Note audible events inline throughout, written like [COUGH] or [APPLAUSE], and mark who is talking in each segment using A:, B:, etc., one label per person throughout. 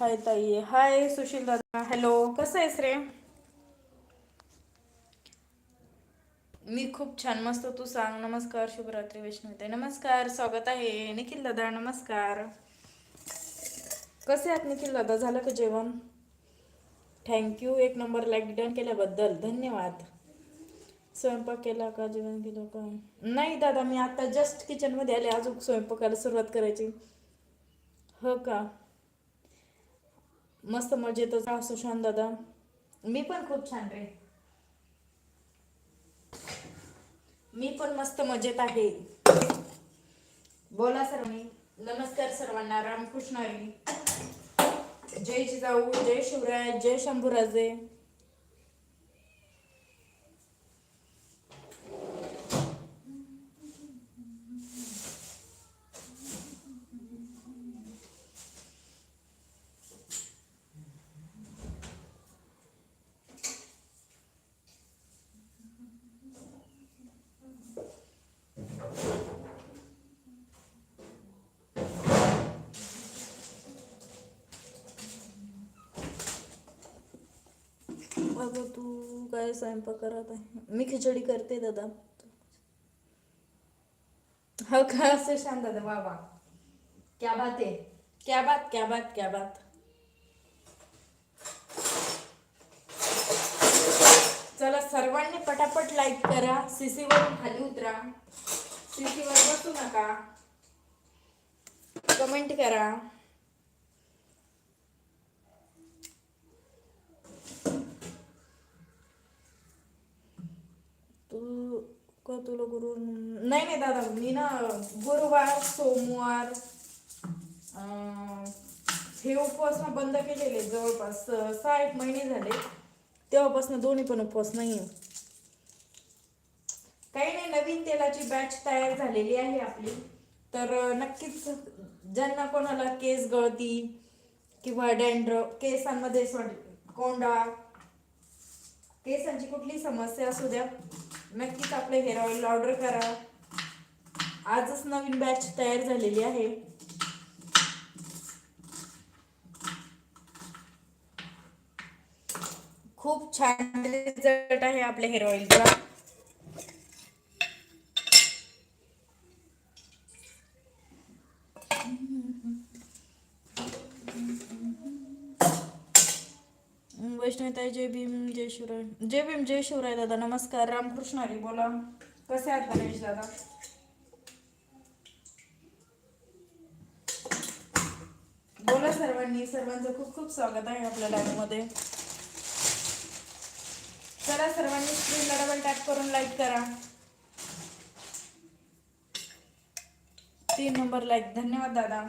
A: हाय ताई. हाय सुशील दादा. हॅलो. कसं आहेस रे? मी खूप छान. मस्त. तू सांग. नमस्कार. शुभरात्री वैष्णवी नमस्कार. स्वागत आहे. निखिल दादा नमस्कार. कसे आहात निखिल दादा? झालं का जेवण? थँक्यू एक नंबर लाईक डन केल्याबद्दल. धन्यवाद. स्वयंपाक केला का? जेवण केलं का? नाही दादा. मी आता जस्ट किचनमध्ये आले. अजून स्वयंपाकाला सुरुवात करायची. हो का? मस्त मजेतच सुशांत शान दादा. मी पण खूप छान रे. मी पण मस्त मजेत आहे. बोला सर्वांनी. नमस्कार सर्वांना. रामकृष्ण हरी जय जिजाऊ जय शिवराय जय शंभूराजे. अगं तू काय स्वयंपाक करत आहे? मी खिचडी करते दादा. हो का? असं शांत दादा वा वा क्या बात आहे? क्या बात क्या बात क्या बात. चला सर्वांनी पटापट लाईक करा. सीसी वरून खाली उतरा. सीसी वर बसू नका. कमेंट करा. तू तुला गुरु नाही नाही दादा मी ना गुरुवार सोमवार हे उपवास ना बंद केलेले जवळपास सहा एक महिने झाले. तेव्हापासून दोन्ही पण उपवास नाही काही नाही नवीन तेलाची बॅच तयार झालेली आहे आपली. तर नक्कीच ज्यांना कोणाला केस गळती किंवा डँड्र केसांमध्ये कोंडा केसांची कुठली समस्या असू द्या नक्कीच आपले हेअर ऑइल ऑर्डर करा. आजच नवीन बॅच तयार झालेली आहे. खूप छान रिझल्ट आहे आपल्या हेअर ऑइलचा वैष्णवताई जय भीम जय शिवराय. जय भीम जय शिवराय दादा नमस्कार. रामकृष्ण हरी बोला. कसे आहात गणेश दादा? बोला सर्वांनी. सर्वांचं खूप खूप स्वागत आहे आपल्या लाईव्हमध्ये चला सर्वांनी स्क्रीनला डबल टॅप करून लाईक करा. तीन नंबर लाईक धन्यवाद दादा.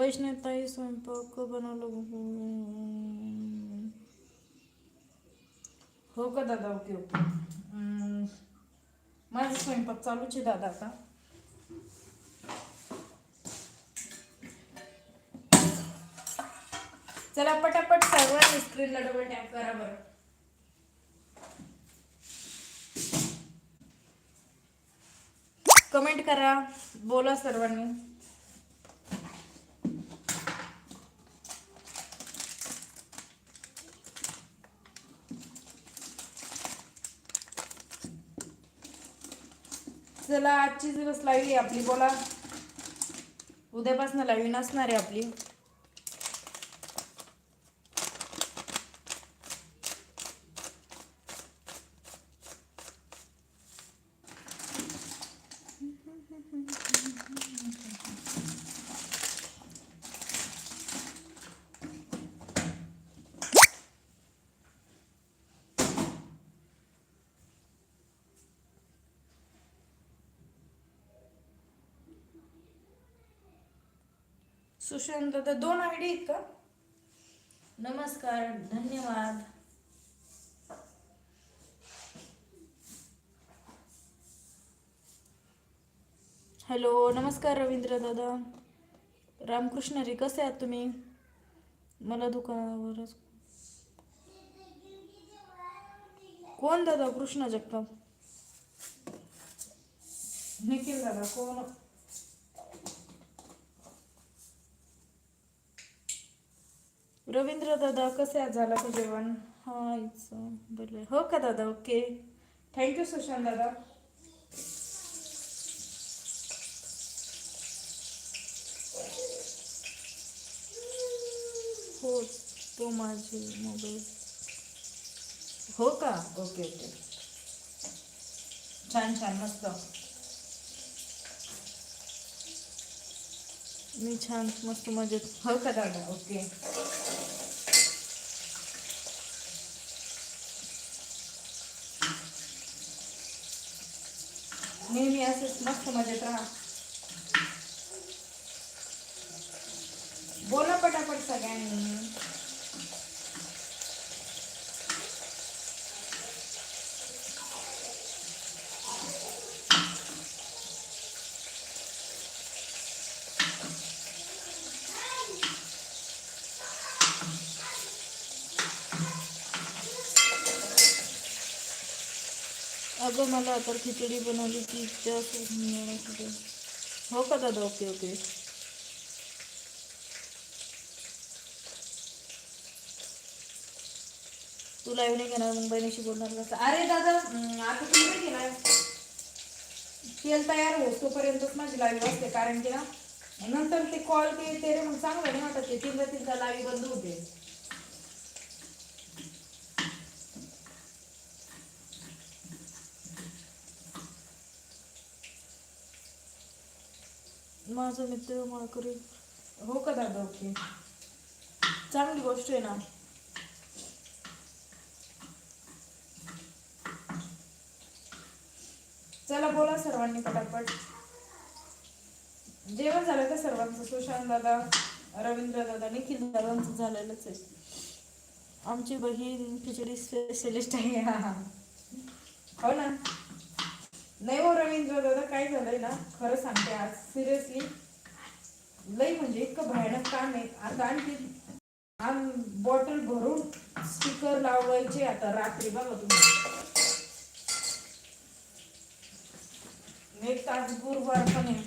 A: वैष्णवताई स्वयंपाक बनवलं हो का दादा ओके ओके माझा स्वयंपाक चालूच आहे दादा आता चला पटापट सर्वांनी स्क्रीनला डबल टॅप करा बरं कमेंट करा बोला सर्वांनी चला आजची दिवस लाईव्ह आहे आपली बोला. उद्यापासून लाईव्ह नसणार आहे आपली. सुशांत दादा दोन आयडी आहेत का? नमस्कार धन्यवाद. हॅलो नमस्कार रवींद्र दादा. रामकृष्ण रे कसे आहात तुम्ही? मला दुकानावरच कोण दादा? कृष्ण जगताप. निखिल दादा कोण? रवींद्र दादा कसे आहात झालं का जेवण? हा इट्स हो का दादा? ओके. थँक्यू सुशांत दादा. हो तो माझे मोबाईल हो का? Okay okay. छान छान मस्त. मी छान मस्त मजेत. हो का दादा? ओके. नेहमी असंच मस्त मजेत राहा. बोला पटापट सगळ्यांनी. अगं मला तर खिचडी बनवली की इच्छा हो का दादा? Okay okay. तू लाईव्ह नाही घेणार मग बोलणार कसं? अरे दादा आता तुम्ही नाही घेणार तेल तयार होस तोपर्यंतच माझी लाईव्ह असते कारण की ना नंतर ते कॉल केले ते रे मग चांगलं नाही वाटत ते तीन तीनदा लाईव्ह बंद होते. माझा मित्र मला माळकरी हो का दादा? ओके. चांगली गोष्ट आहे ना. चला बोला सर्वांनी पटापट. जेवण झालं का सर्वांचं? सुशांत दादा रवींद्र दादा निखिल दादांचं झालेलंच आहे. आमची बहीण खिचडी स्पेशलिस्ट आहे. [LAUGHS] हो ना. नाही हो रवींद्र दादा काय झालंय ना खरं सांगते आज सिरियसली लई म्हणजे इतकं भयानक काम आहे. आता आणखी आम बॉटल भरून स्टिकर लावायचे आता रात्री बघा तुम्ही. एक तास गुरुवार पण आहे.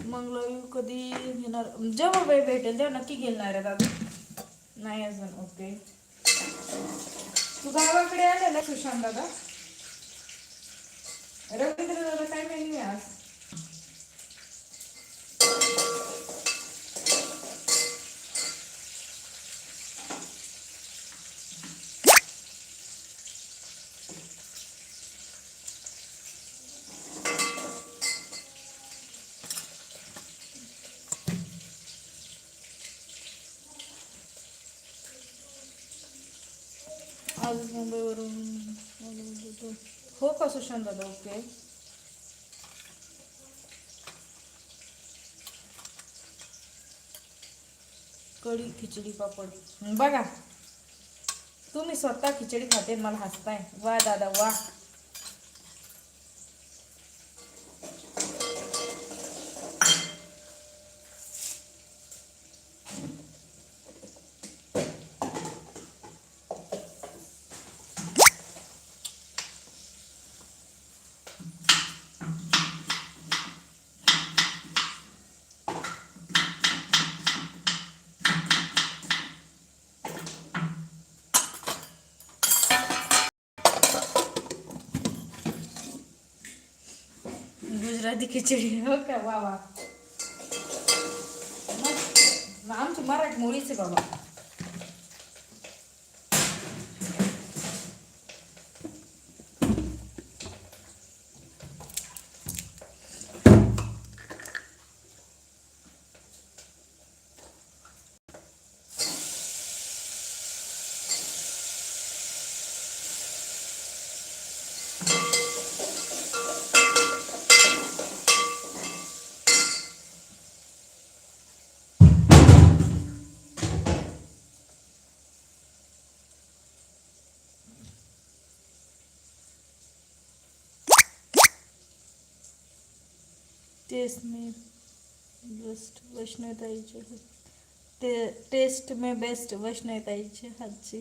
A: मंगळवारी कधी घेणार? जेव्हा वेळ भेटेल तेव्हा नक्की घेणार आहे दादा. नाही अजून ओके तू गावाकडे आलेला सुशांत दादा रवींद्र दादा काय मेन्यू आहे आज आज मुंबईवरून हो का सुशांत दादा? ओके. कढी खिचडी पापड. बघा. तुम्ही स्वतः खिचडी खाते मला हसताय. वा दादा वा. गुजराती खिचडी हो का? वा वा. मग आमची मराठी मुळीच बाबा. टेस्ट में बेस्ट वैष्णवताईचे ते टेस्ट में बेस्ट वैष्णवताईचे हातची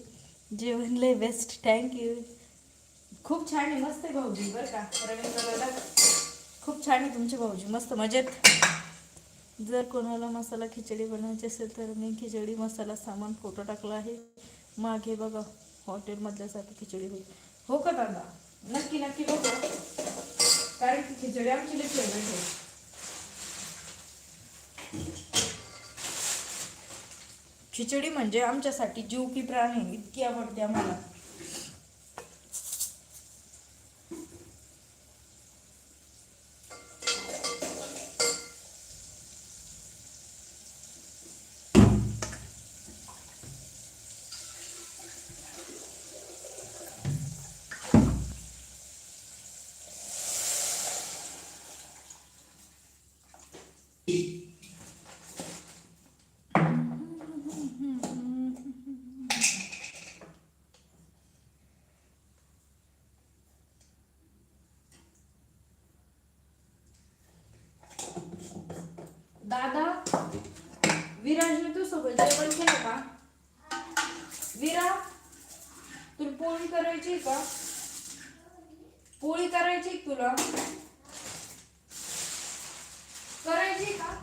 A: जेवण लय बेस्ट थँक्यू खूप छान आहे मस्त आहे भाऊजी बरं का? रवींद्र खूप छान आहे तुमचे भाऊजी मस्त मजेत। जर कोणाला मसाला खिचडी बनवायची असेल तर मी खिचडी मसाला सामान फोटो टाकला आहे। मागे बघा हॉटेलमधल्यासारखी खिचडी होईल। हो का दादा? नक्की नक्की बघा। कारण की खिचडी आमची फेवरेट आहे खिचडी म्हणजे आमच्यासाठी जीव की प्राण आहे इतकी आवडते आम्हाला दादा विराजने तू सोबत जेवण केलं का? विरा तुला पोळी करायची का? पोळी करायची तुला? करायची का?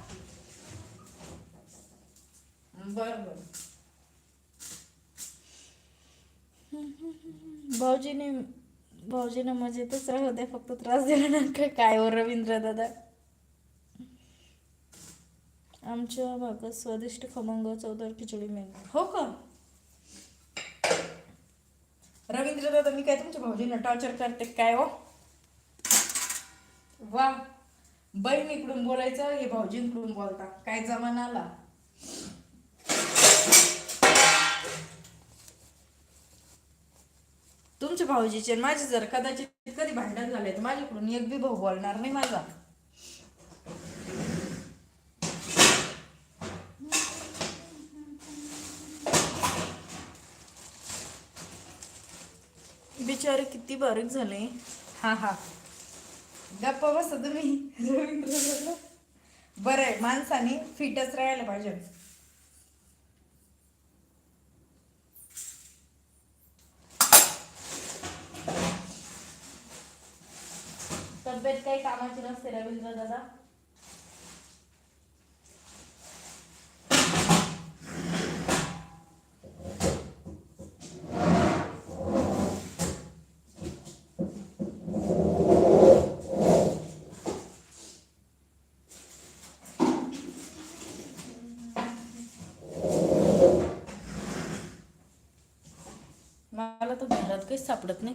A: बर बर. भाऊजीने भाऊजीने मजेतच राहू द्या फक्त त्रास देऊ नका. काय हो रवींद्र दादा? आमच्या भागात स्वादिष्ट खमंग चौदार खिचडी मिळते हो का? रवींद्र दादा मी काय तुमच्या भाऊजींना टॉर्चर करते काय हो? वा. बहिणीकडून बोलायचं हे भाऊजींकडून बोलता. काय जमाना आला तुमच्या भाऊजीचे माझे जर कदाचित कधी भांडण झाले तर माझ्याकडून एक बी भाऊ बोलणार नाही माझा. बिचारे किती बारीक झाले. हा हा. गप्प बस तुम्ही रवींद्र बरं आहे माणसाने फिटच राहायला पाहिजे. तब्येत काही कामाची नसते रवींद्र दादा. मला काहीच सापडत नाही.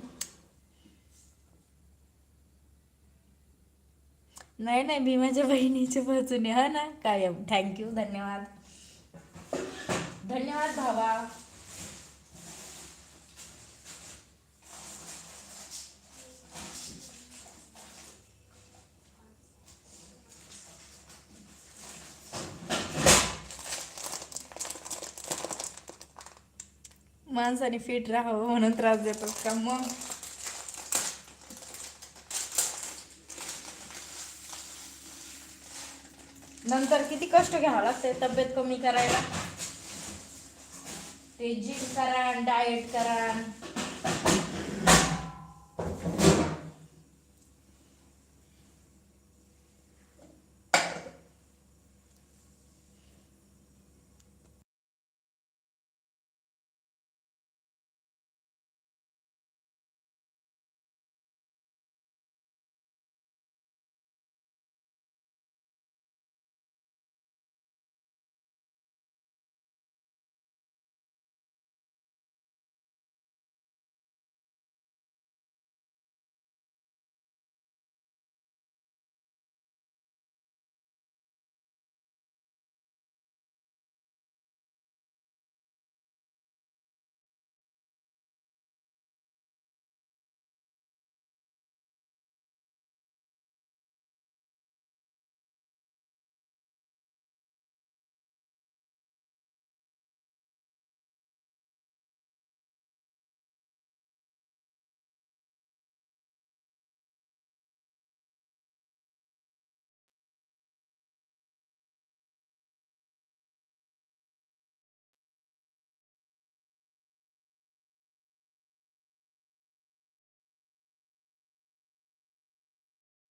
A: नाही नाही मी माझ्या बहिणीच्या बाजूने हा ना कायम. थँक्यू धन्यवाद. धन्यवाद भावा. माणसाने फिट राहावं म्हणून त्रास देतात का मग? नंतर किती कष्ट घ्यावं लागते तब्येत कमी करायला? ते जिम करा डाएट करा.